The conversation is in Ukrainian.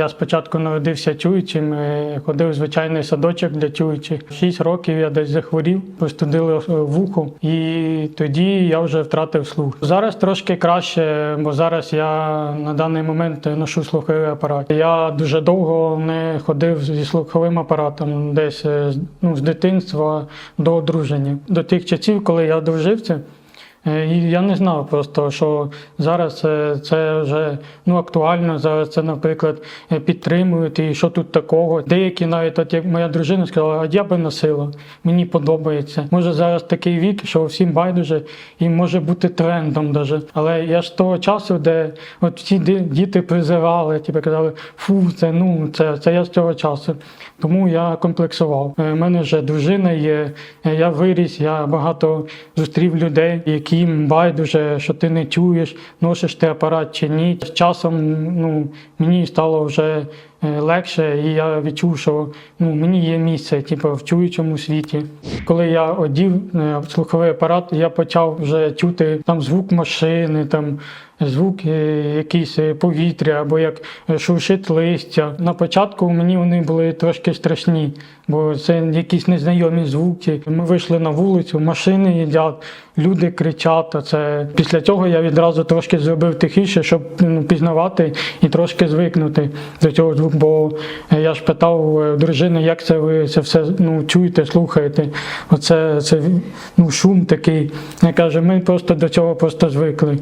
Я спочатку народився чуючим, е, ходив в звичайний садочок для чуючих. Шість років я десь захворів, простудили е, вухо, і тоді я вже втратив слух. Зараз трошки краще, бо зараз я на даний момент ношу слуховий апарат. Я дуже довго не ходив зі слуховим апаратом, десь е, ну, з дитинства до одруження. До тих часів, коли я одружився. Е, І я не знав просто, що зараз е, це вже ну, актуально. Зараз це, наприклад, е, підтримують і що тут такого. Деякі навіть, от як моя дружина сказала, а я би носила, мені подобається. Може зараз такий вік, що всім байдуже і може бути трендом даже. Але я ж того часу, де от всі діти призивали, типу казали, фу, це ну це, це я з цього часу. Тому я комплексував. У мене вже дружина є, я виріс, я багато зустрів людей, яким байдуже, що ти не чуєш, носиш ти апарат чи ні. З часом ну, мені стало вже легше, і я відчув, що ну, мені є місце типу, в чуючому світі. Коли я одів е, слуховий апарат, я почав вже чути там звук машини, там звук е, якийсь е, повітря або як е, шуршить листя. На початку мені вони були трошки страшні, бо це якісь незнайомі звуки. Ми вийшли на вулицю, машини їдять, люди кричать. Це після цього я відразу трошки зробив тихіше, щоб ну, пізнавати і трошки звикнути до цього звуку. Бо я ж питав е, дружини, як це ви це все ну, чуєте, слухаєте. Оце це ну, шум такий. Я каже, ми просто до цього просто звикли.